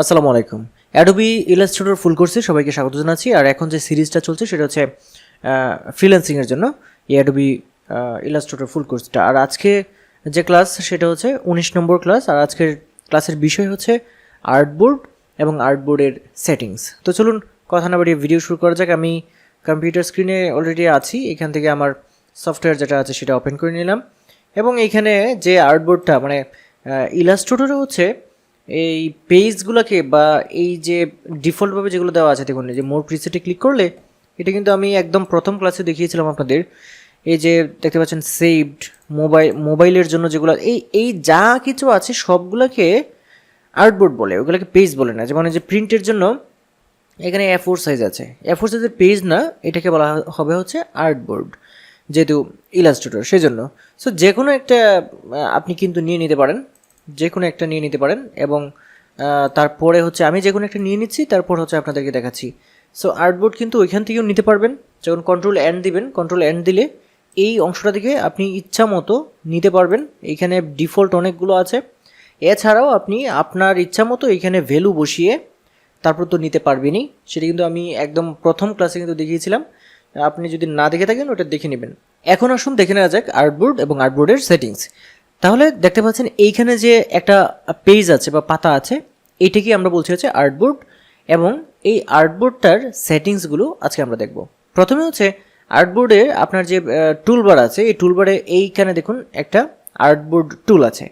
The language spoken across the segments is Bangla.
আসসালামু আলাইকুম। অ্যাডোবি ইলাস্ট্রেটর ফুল কোর্সে সবাইকে স্বাগত জানাচ্ছি। আর এখন যে সিরিজটা চলছে, সেটা হচ্ছে ফ্রিল্যান্সিংয়ের জন্য এই অ্যাডোবি ইলাস্ট্রেটর ফুল কোর্সটা আর আজকে যে ক্লাস সেটা হচ্ছে উনিশ নম্বর ক্লাস আর আজকের ক্লাসের বিষয় হচ্ছে আর্টবোর্ড এবং আর্টবোর্ডের সেটিংস তো চলুন, কথা না বাড়িয়ে ভিডিও শুরু করা যাক। আমি কম্পিউটার স্ক্রিনে অলরেডি আছি। এখান থেকে আমার সফটওয়্যার যেটা আছে, সেটা ওপেন করে নিলাম। এবং এইখানে যে আর্টবোর্ডটা মানে ইলাস্ট্রেটরে হচ্ছে এই পেজগুলোকে বা এই যে ডিফল্টভাবে যেগুলো দেওয়া আছে, দেখুন যে মোর প্রিসেটে ক্লিক করলে, এটা কিন্তু আমি একদম প্রথম ক্লাসে দেখিয়েছিলাম আপনাদের। এই যে দেখতে পাচ্ছেন সেভড মোবাইল মোবাইলের জন্য যেগুলো, এই এই যা কিছু আছে সবগুলোকে আর্টবোর্ড বলে, ওগুলোকে পেজ বলে না। যেমন যে প্রিন্টের জন্য, এখানে এ ফোর সাইজ আছে। এ ফোর সাইজের পেজ না, এটাকে বলা হবে হচ্ছে আর্টবোর্ড যেহেতু ইলাস্ট্রেটর সেই জন্য সো যে কোনো একটা আপনি কিন্তু নিয়ে নিতে পারেন। যে কোনো একটা নিয়ে নিতে পারেন এবং তারপরে হচ্ছে আমি যে কোনো একটা নিয়ে নিচ্ছি, তারপর হচ্ছে আপনাদেরকে দেখাচ্ছি। সো আর্টবোর্ড কিন্তু ওইখান থেকেও নিতে পারবেন। যখন কন্ট্রোল এন্ড দিবেন কন্ট্রোল এন্ড দিলে এই অংশটা থেকে আপনি ইচ্ছা মতো নিতে পারবেন। এইখানে ডিফল্ট অনেকগুলো আছে। এছাড়াও আপনি আপনার ইচ্ছা মতো এইখানে ভ্যালু বসিয়ে তারপর তো নিতে পারবেনই। সেটা কিন্তু আমি একদম প্রথম ক্লাসে কিন্তু দেখিয়েছিলাম। আপনি যদি না দেখে থাকেন, ওটা দেখে নেবেন। এখন আসুন, দেখে নেওয়া যাক আর্টবোর্ড এবং আর্টবোর্ডের সেটিংস তাহলে দেখতে পাচ্ছেন এইখানে যে একটা পেজ আছে বা পাতা আছে এইটাকে আমরা বলছি হচ্ছে আর্টবোর্ড এবং এই আর্টবোর্ডটার সেটিংসগুলো আজকে আমরা দেখব। প্রথমে হচ্ছে আর্টবোর্ডে আপনার যে টুলবার আছে, এই টুলবারে এইখানে দেখুন একটা আর্টবোর্ড টুল আছে।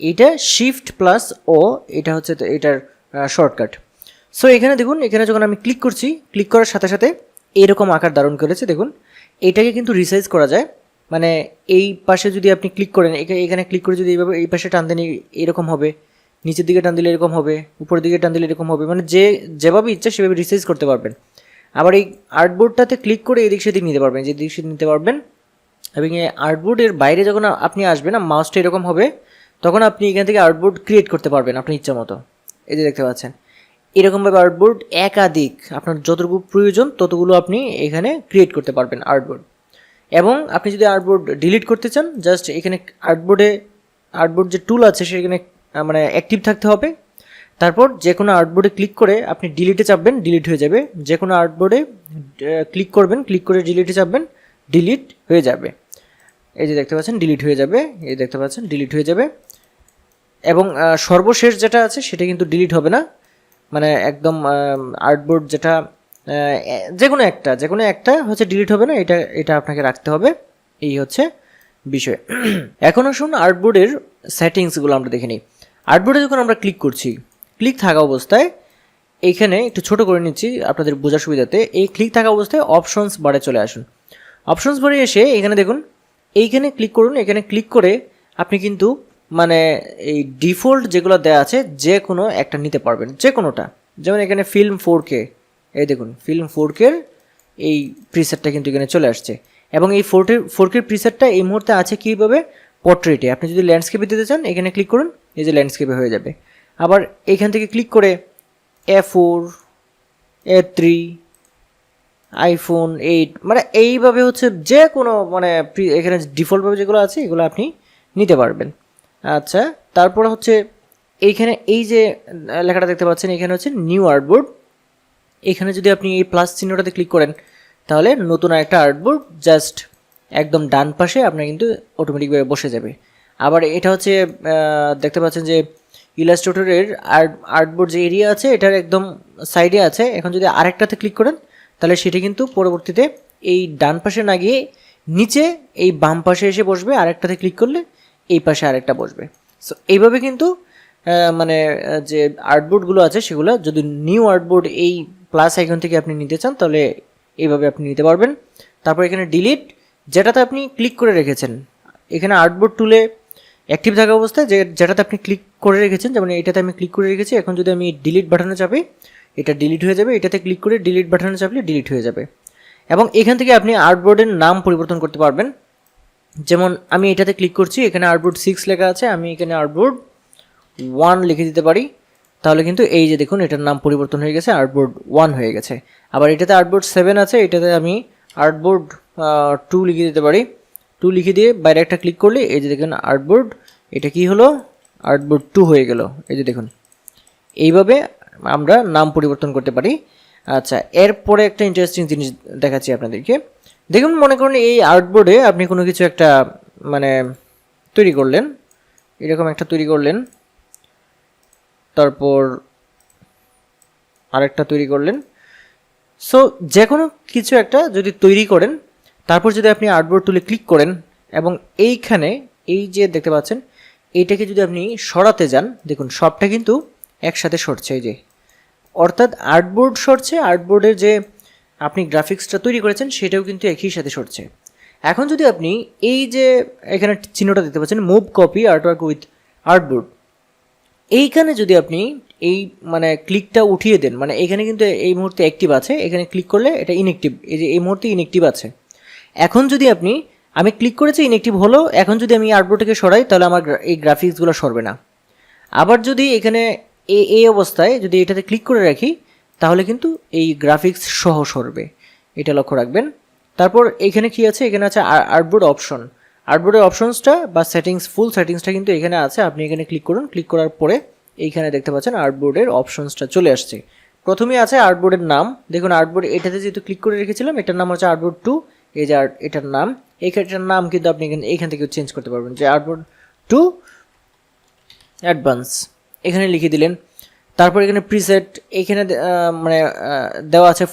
এইটা শিফট প্লাস ও এটা হচ্ছে এটার শর্টকাট সো এখানে দেখুন, এখানে যখন আমি ক্লিক করছি ক্লিক করার সাথে সাথে এরকম আকার ধারণ করেছে, দেখুন, এটাকে কিন্তু রিসাইজ করা যায়। মানে এই পাশে যদি আপনি ক্লিক করেন, এখা- এখানে ক্লিক করে যদি এইভাবে এই পাশে টান দেন এরকম হবে। নিচের দিকে টান দিলে এরকম হবে, উপরের দিকে টান দিলে এরকম হবে। মানে যে, যেভাবে ইচ্ছা সেভাবে রিসাইজ করতে পারবেন। আবার এই আর্টবোর্ডটাতে ক্লিক করে এদিক সেদিক নিতে পারবেন যেদিক সেদিক নিতে পারবেন। এবং এই আর্টবোর্ডের বাইরে যখন আপনি আসবেন মাউসটা এরকম হবে, তখন আপনি এখান থেকে আর্টবোর্ড ক্রিয়েট করতে পারবেন আপনার ইচ্ছা মতো। এই যে দেখতে পাচ্ছেন। এরকমভাবে আর্টবোর্ড একাধিক, আপনার যতটুকু প্রয়োজন, ততগুলো আপনি এখানে ক্রিয়েট করতে পারবেন আর্টবোর্ড এবং আপনি যদি আর্টবোর্ড ডিলিট করতে চান জাস্ট এখানে আর্টবোর্ডে আর্টবোর্ড যে টুল আছে সেখানে মানে অ্যাক্টিভ থাকতে হবে। তারপর যে কোনো আর্টবোর্ডে ক্লিক করে আপনি ডিলিটে চাপবেন ডিলিট হয়ে যাবে। যে কোনো আর্টবোর্ডে ক্লিক করবেন ক্লিক করে ডিলিটে চাপবেন ডিলিট হয়ে যাবে। এই যে দেখতে পাচ্ছেন ডিলিট হয়ে যাবে। এই দেখতে পাচ্ছেন ডিলিট হয়ে যাবে। এবং সর্বশেষ যেটা আছে, সেটা কিন্তু ডিলিট হবে না। মানে একদম আর্টবোর্ড যেটা যে কোনো একটা যে কোনো একটা হচ্ছে ডিলিট হবে না, এটা এটা আপনাকে রাখতে হবে। এই হচ্ছে বিষয়। এখন আসুন আর্টবোর্ডের সেটিংসগুলো আমরা দেখে নিই। আর্টবোর্ডে যখন আমরা ক্লিক করছি ক্লিক থাকা অবস্থায় এইখানে একটু ছোট করে নিচ্ছি আপনাদের বোঝার সুবিধাতে। এই ক্লিক থাকা অবস্থায় অপশনস বারে চলে আসুন। অপশনস বারে এসে এখানে দেখুন, এইখানে ক্লিক করুন, এখানে ক্লিক করে আপনি কিন্তু মানে এই ডিফল্ট যেগুলো দেওয়া আছে যে কোনো একটা নিতে পারবেন যে কোনোটা যেমন এখানে ফিল্ম ফোর কে এই দেখুন ফিল্ম ফোরকের এই প্রিসেটটা কিন্তু এখানে চলে আসছে। এবং এই ফোরটের ফোর কের প্রিসেটটা এই মুহূর্তে আছে কীভাবে? পোর্ট্রেটে আপনি যদি ল্যান্ডস্কেপে দিতে চান, এখানে ক্লিক করুন, এই যে ল্যান্ডস্কেপে হয়ে যাবে। আবার এখান থেকে ক্লিক করে A four A three iPhone eight মানে এইভাবে হচ্ছে যে কোনো মানে এখানে ডিফল্টভাবে যেগুলো আছে, এগুলো আপনি নিতে পারবেন। আচ্ছা তারপর হচ্ছে এইখানে এই যে লেখাটা দেখতে পাচ্ছেন, এখানে হচ্ছে নিউ আর্টবোর্ড এখানে যদি আপনি এই প্লাস চিহ্নটাতে ক্লিক করেন, তাহলে নতুন আরেকটা আর্টবোর্ড জাস্ট একদম ডান পাশে আপনার কিন্তু অটোমেটিকভাবে বসে যাবে। আবার এটা হচ্ছে দেখতে পাচ্ছেন যে ইলাস্ট্রেটরের আর্ট আর্টবোর্ড যে এরিয়া আছে, এটার একদম সাইডে আছে। এখন যদি আরেকটাতে ক্লিক করেন, তাহলে সেটি কিন্তু পরবর্তীতে এই ডান পাশে না গিয়ে নিচে এই বাম পাশে এসে বসবে। আরেকটাতে ক্লিক করলে এই পাশে আরেকটা বসবে। সো এইভাবে কিন্তু মানে যে আর্টবোর্ডগুলো আছে, সেগুলো যদি নিউ আর্টবোর্ড এই প্লাস আইকন থেকে আপনি নিতে চান, তাহলে এইভাবে আপনি নিতে পারবেন। তারপর এখানে ডিলিট যেটাতে আপনি ক্লিক করে রেখেছেন। এখানে আর্টবোর্ড টুলে অ্যাক্টিভ থাকা অবস্থায় যে, যেটাতে আপনি ক্লিক করে রেখেছেন, যেমন এটাতে আমি ক্লিক করে রেখেছি, এখন যদি আমি ডিলিট বাটনে চাপি, এটা ডিলিট হয়ে যাবে। এটাতে ক্লিক করে ডিলিট বাটনে চাপলে ডিলিট হয়ে যাবে। এবং এখান থেকে আপনি আর্টবোর্ডের নাম পরিবর্তন করতে পারবেন। যেমন আমি এটাতে ক্লিক করছি, এখানে আর্টবোর্ড সিক্স লেখা আছে, আমি এখানে আর্টবোর্ড ওয়ান লিখে দিতে পারি। তাহলে কিন্তু এই যে দেখুন, এটার নাম পরিবর্তন হয়ে গেছে আর্টবোর্ড ওয়ান হয়ে গেছে। আবার এটাতে আর্টবোর্ড সেভেন আছে, এটাতে আমি আর্টবোর্ড টু লিখে দিতে পারি। টু লিখে দিয়ে বাইরে একটা ক্লিক করলে এই যে দেখুন আর্টবোর্ড এটা কি হলো? আর্টবোর্ড টু হয়ে গেল। এই যে দেখুন, এইভাবে আমরা নাম পরিবর্তন করতে পারি। আচ্ছা এরপরে একটা ইন্টারেস্টিং জিনিস দেখাচ্ছি আপনাদেরকে। দেখুন, মনে করুন এই আর্টবোর্ডে আপনি কোনো কিছু একটা মানে তৈরি করলেন। এরকম একটা তৈরি করলেন। তারপর আরেকটা তৈরি করলেন। সো যে কোনো কিছু একটা যদি তৈরি করেন, তারপর যদি আপনি আর্টবোর্ড তুলে ক্লিক করেন এবং এইখানে এই যে দেখতে পাচ্ছেন এইটাকে যদি আপনি সরাতে যান, দেখুন সবটা কিন্তু একসাথে সরছে এই যে। অর্থাৎ আর্টবোর্ড সরছে আর্টবোর্ডের যে আপনি গ্রাফিক্সটা তৈরি করেছেন, সেটাও কিন্তু একই সাথে সরছে। এখন যদি আপনি এই যে এখানে চিহ্নটা দেখতে পাচ্ছেন move copy artwork with artboard এইখানে যদি আপনি এই মানে ক্লিকটা উঠিয়ে দেন মানে এখানে কিন্তু এই মুহূর্তে অ্যাক্টিভ আছে, এখানে ক্লিক করলে এটা ইনএক্টিভ এই যে, এই মুহূর্তে ইনএক্টিভ আছে। এখন যদি আপনি, আমি ক্লিক করেছি ইনএক্টিভ হলো, এখন যদি আমি আর্টবোর্ডটাকে সরাই, তাহলে আমার এই গ্রাফিক্সগুলো সরবে না। আবার যদি এখানে এ, এই অবস্থায় যদি এটাতে ক্লিক করে রাখি, তাহলে কিন্তু এই গ্রাফিক্স সহ সরবে। এটা লক্ষ্য রাখবেন। তারপর এখানে কি আছে? এখানে আছে আর্টবোর্ড অপশন আর্টবোর্ডের অপশনসটা বা সেটিংস ফুল সেটিংসটা কিন্তু এখানে আছে। আপনি এখানে ক্লিক করুন। ক্লিক করার পরে এইখানে দেখতে পাচ্ছেন আর্টবোর্ডের অপশনসটা চলে আসছে। প্রথমেই আছে আর্টবোর্ডের নাম। দেখুন আর্টবোর্ড এটাতে যেহেতু ক্লিক করে রেখেছিলাম, এটার নাম হচ্ছে আর্টবোর্ড টু এই যে এটার নাম এইখানটার নাম কিন্তু আপনি এখানে, এইখান থেকে চেঞ্জ করতে পারবেন। যে আর্টবোর্ড টু অ্যাডভান্স এখানে লিখে দিলেন। তারপর এখানে প্রিসেট এখানে মানে দেওয়া আছে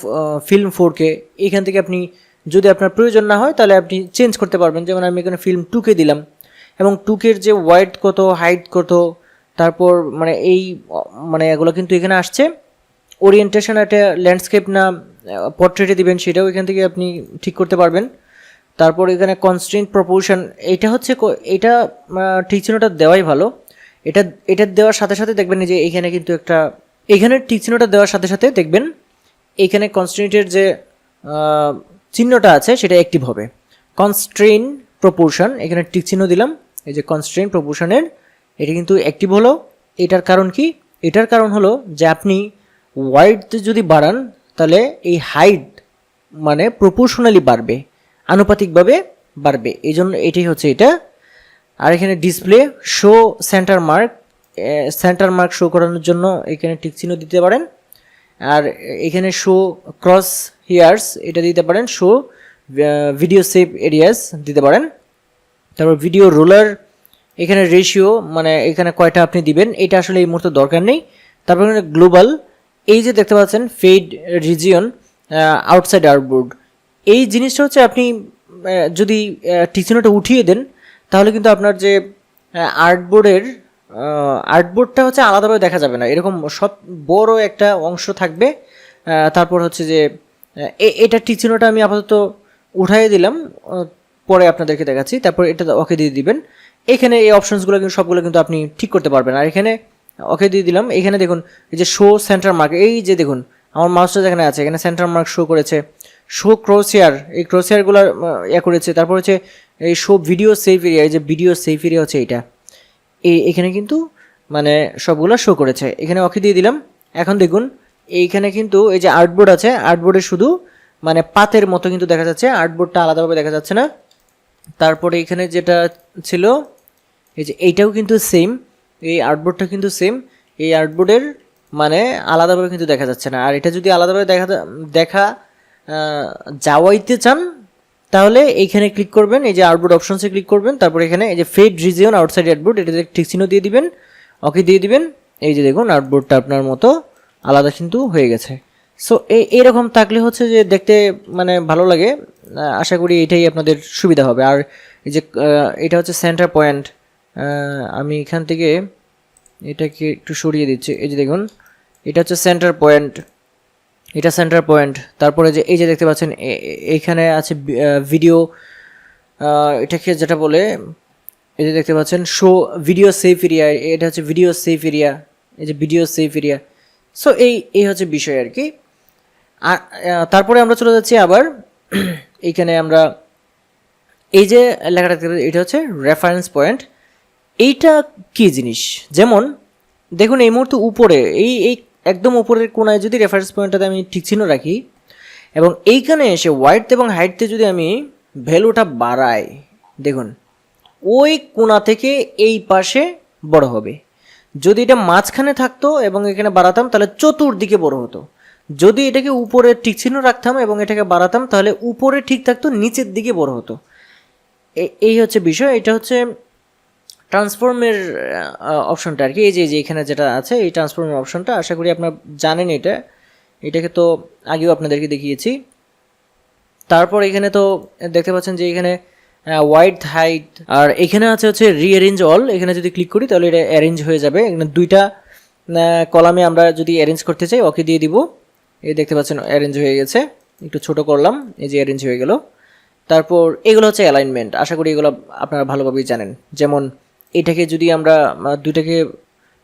ফিল্ম ফোর কে এখান থেকে আপনি যদি আপনার প্রয়োজন না হয়, তাহলে আপনি চেঞ্জ করতে পারবেন। যেমন আমি এখানে ফিল্ম টুকে দিলাম। এবং টুকের যে ওয়াইড কত হাইট কত, তারপর মানে এই মানে এগুলো কিন্তু এখানে আসছে। ওরিয়েন্টেশন একটা ল্যান্ডস্কেপ না পোর্ট্রেটে দিবেন, সেটাও এখান থেকে আপনি ঠিক করতে পারবেন। তারপর এখানে কনস্ট্রেন্ট প্রপোর্শন এটা হচ্ছে এটা ঠিক চিহ্নটা দেওয়াই ভালো। এটা এটা দেওয়ার সাথে সাথে দেখবেন যে এখানে কিন্তু একটা, এখানে ঠিক চিহ্নটা দেওয়ার সাথে সাথে দেখবেন, এখানে কনস্ট্রেন্টের যে চিহ্নটা আছে, সেটা অ্যাক্টিভ হবে। কনস্ট্রেন প্রপোর্শন এখানে টিক চিহ্ন দিলাম। এই যে কনস্ট্রেন প্রপোর্শনের এটা কিন্তু অ্যাক্টিভ হলো। এটার কারণ কি? এটার কারণ হলো যে আপনি ওয়াইড যদি বাড়ান, তাহলে এই হাইট মানে প্রপোর্শনালি বাড়বে, আনুপাতিকভাবে বাড়বে। এই জন্য এটাই হচ্ছে এটা। আর এখানে display show centre mark centre mark show করানোর জন্য এখানে টিক চিহ্ন দিতে পারেন। আর এখানে শো ক্রস হিয়ার্স এটা দিতে পারেন শো ভিডিও সেভ এরিয়াস দিতে পারেন। তারপর ভিডিও রোলার এখানে রেশিও মানে এখানে কয়টা আপনি দিবেন, এটা আসলে এই মুহূর্তে দরকার নেই। তারপর এখানে গ্লোবাল এই যে দেখতে পাচ্ছেন ফেড রিজিয়ন আউটসাইড আউটবোর্ড এই জিনিসটা হচ্ছে আপনি যদি টিচিনোটা উঠিয়ে দেন, তাহলে কিন্তু আপনার যে আর্টবোর্ডের আর্টবোর্ডটা হচ্ছে আলাদাভাবে দেখা যাবে না। এরকম সব বড় একটা অংশ থাকবে। তারপর হচ্ছে যে এটা টিচিনোটা আমি আপাতত উঠাই দিলাম। পরে আপনাদেরকে দেখাচ্ছি। তারপর এটা ওকে দিয়ে দিবেন। এখানে এই অপশনসগুলো কিন্তু, সবগুলো কিন্তু আপনি ঠিক করতে পারবেন। আর এখানে ওকে দিয়ে দিলাম। এখানে দেখুন, এই যে শো সেন্টার মার্ক এই যে দেখুন, আমার মাউসটা যেখানে আছে, এখানে সেন্টার মার্ক শো করেছে। শো ক্রোসিয়ার এই ক্রোসিয়ারগুলো ইয়ে করেছে। তারপর হচ্ছে এই শো ভিডিও সেফ এরিয়া এই যে ভিডিও সেফ এরিয়া হচ্ছে এই এখানে কিন্তু মানে সবগুলো শো করেছে। এখানে ওকে দিয়ে দিলাম। এখন দেখুন, এইখানে কিন্তু এই যে আর্টবোর্ড আছে আর্টবোর্ডে শুধু মানে পাতের মতো কিন্তু দেখা যাচ্ছে। আর্টবোর্ডটা আলাদাভাবে দেখা যাচ্ছে না। তারপরে এখানে যেটা ছিল, এই যে এইটাও কিন্তু সেম এই আর্টবোর্ডটা কিন্তু সেম এই আর্টবোর্ডের মানে আলাদাভাবে কিন্তু দেখা যাচ্ছে না। আর এটা যদি আলাদাভাবে দেখা দেখা যাওয়াইতে চান তাহলে এইখানে ক্লিক করবেন, এই যে আউটবোর্ড অপশনসে ক্লিক করবেন, তারপর এখানে এই যে ফেড রিজিয়ন আউটসাইড আউটবোর্ড এটাতে ঠিক চিহ্ন দিয়ে দিবেন ওকে দিয়ে দিবেন, এই যে দেখুন আউটবোর্ডটা আপনার মতো আলাদা কিন্তু হয়ে গেছে। সো এই এরকম থাকলে হচ্ছে যে দেখতে মানে ভালো লাগে আশা করি এটাই আপনাদের সুবিধা হবে। আর এই যে এটা হচ্ছে সেন্টার পয়েন্ট আমি এখান থেকে এটাকে একটু সরিয়ে দিচ্ছি, এই যে দেখুন, এটা হচ্ছে সেন্টার পয়েন্ট এটা সেন্টার পয়েন্ট তারপরে যে এই যে দেখতে পাচ্ছেন এইখানে আছে ভিডিও এটাকে যেটা বলে, এই যে দেখতে পাচ্ছেন শো ভিডিও সেফ এরিয়া এটা হচ্ছে ভিডিও সেফ এরিয়া এই যে ভিডিও সেফ এরিয়া সো এই এই হচ্ছে বিষয় আর কি। আর তারপরে আমরা চলে যাচ্ছি আবার, এইখানে আমরা, এই যে লেখাটা এটা হচ্ছে রেফারেন্স পয়েন্ট এইটা কি জিনিস? যেমন, দেখুন এই মুহূর্তে উপরে, এই এই একদম উপরের কোনায় যদি রেফারেন্স পয়েন্টটাতে আমি ঠিক চিহ্ন রাখি, এবং এইখানে এসে হোয়াইট এবং হাইটতে যদি আমি ভ্যালুটা বাড়াই, দেখুন, ওই কোণা থেকে এই পাশে বড় হবে। যদি এটা মাঝখানে থাকতো এবং এখানে বাড়াতাম, তাহলে চতুর্দিকে বড় হতো। যদি এটাকে উপরে ঠিক চিহ্ন রাখতাম এবং এটাকে বাড়াতাম, তাহলে উপরে ঠিক থাকতো, নিচের দিকে বড় হতো। এই হচ্ছে বিষয়। এটা হচ্ছে ট্রান্সফর্মের অপশনটা আর কি এই যে যে এখানে যেটা আছে, এই ট্রান্সফর্মের অপশনটা, আশা করি আপনারা জানেন এটা। এটাকে তো আগেও আপনাদেরকে দেখিয়েছি। তারপর এখানে তো দেখতে পাচ্ছেন যে এখানে হোয়াইট হাইট আর এখানে আছে হচ্ছে রিঅ্যারেঞ্জ অল এখানে যদি ক্লিক করি, তাহলে এটা অ্যারেঞ্জ হয়ে যাবে। এখানে দুইটা কলামে আমরা যদি অ্যারেঞ্জ করতে চাই, ওকে দিয়ে দিব। এই দেখতে পাচ্ছেন অ্যারেঞ্জ হয়ে গেছে। একটু ছোট করলাম, এই যে অ্যারেঞ্জ হয়ে গেল। তারপর এগুলো হচ্ছে অ্যালাইনমেন্ট আশা করি এগুলো আপনারা ভালোভাবেই জানেন। যেমন এটাকে যদি আমরা আহ, দুইটাকে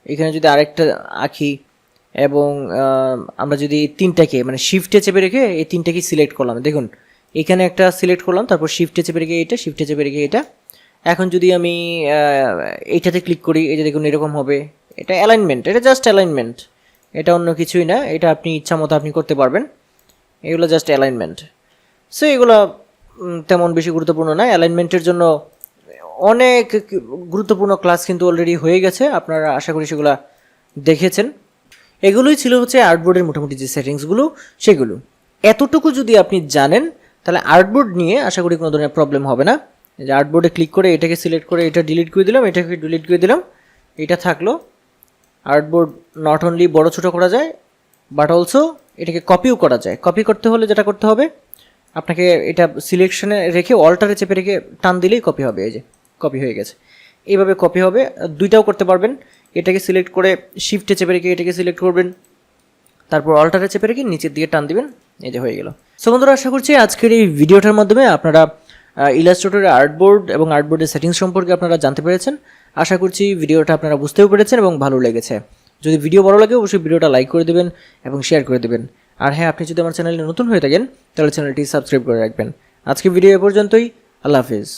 এখানে যদি আরেকটা আঁকি এবং আমরা যদি তিনটাকে মানে শিফটে চেপে রেখে এই তিনটাকে সিলেক্ট করলাম। দেখুন এখানে একটা সিলেক্ট করলাম তারপর শিফটে চেপে রেখে এটা শিফটে চেপে রেখে এটা। এখন যদি আমি এইটাতে ক্লিক করি এই যে দেখুন এরকম হবে। এটা অ্যালাইনমেন্ট এটা জাস্ট অ্যালাইনমেন্ট এটা অন্য কিছুই না এটা আপনি ইচ্ছা মতো আপনি করতে পারবেন। এগুলো জাস্ট অ্যালাইনমেন্ট সো এগুলো তেমন বেশি গুরুত্বপূর্ণ না। অ্যালাইনমেন্টের জন্য অনেক গুরুত্বপূর্ণ ক্লাস কিন্তু অলরেডি হয়ে গেছে। আপনারা আশা করি সেগুলো দেখেছেন। এগুলোই ছিল হচ্ছে আর্টবোর্ডের মোটামুটি যে সেটিংসগুলো সেগুলো। এতটুকু যদি আপনি জানেন, তাহলে আর্টবোর্ড নিয়ে আশা করি কোনো ধরনের প্রবলেম হবে না। যে আর্টবোর্ডে ক্লিক করে এটাকে সিলেক্ট করে এটা ডিলিট করে দিলাম, এটাকে ডিলিট করে দিলাম, এটা থাকল। আর্টবোর্ড নট অনলি বড় ছোটো করা যায় বাট অলসো এটাকে কপিও করা যায়। কপি করতে হলে যেটা করতে হবে, আপনাকে এটা সিলেকশনে রেখে অল্টারে চেপে রেখে টান দিলেই কপি হবে, এই যে। কপি হয়ে গেছে। এইভাবে কপি হবে। দুইটাও করতে পারবেন। এটাকে সিলেক্ট করে শিফটে চেপে রেখে এটাকে সিলেক্ট করবেন। তারপর অল্টারে চেপে রেখে নিচের দিকে টান দিবেন। এই যে হয়ে গেল। সো বন্ধুরা, আশা করছি আজকের এই ভিডিওটার মাধ্যমে আপনারা ইলাস্ট্রেটরের আর্টবোর্ড এবং আর্টবোর্ডের সেটিংস সম্পর্কে আপনারা জানতে পেরেছেন। আশা করছি ভিডিওটা আপনারা বুঝতেও পেরেছেন এবং ভালো লেগেছে। যদি ভিডিও ভালো লাগে, অবশ্যই ভিডিওটা লাইক করে দেবেন এবং শেয়ার করে দেবেন। আর হ্যাঁ আপনি যদি আমার চ্যানেলে নতুন হয়ে থাকেন, তাহলে চ্যানেলটি সাবস্ক্রাইব করে রাখবেন। আজকে ভিডিও এ পর্যন্তই। আল্লাহ হাফিজ।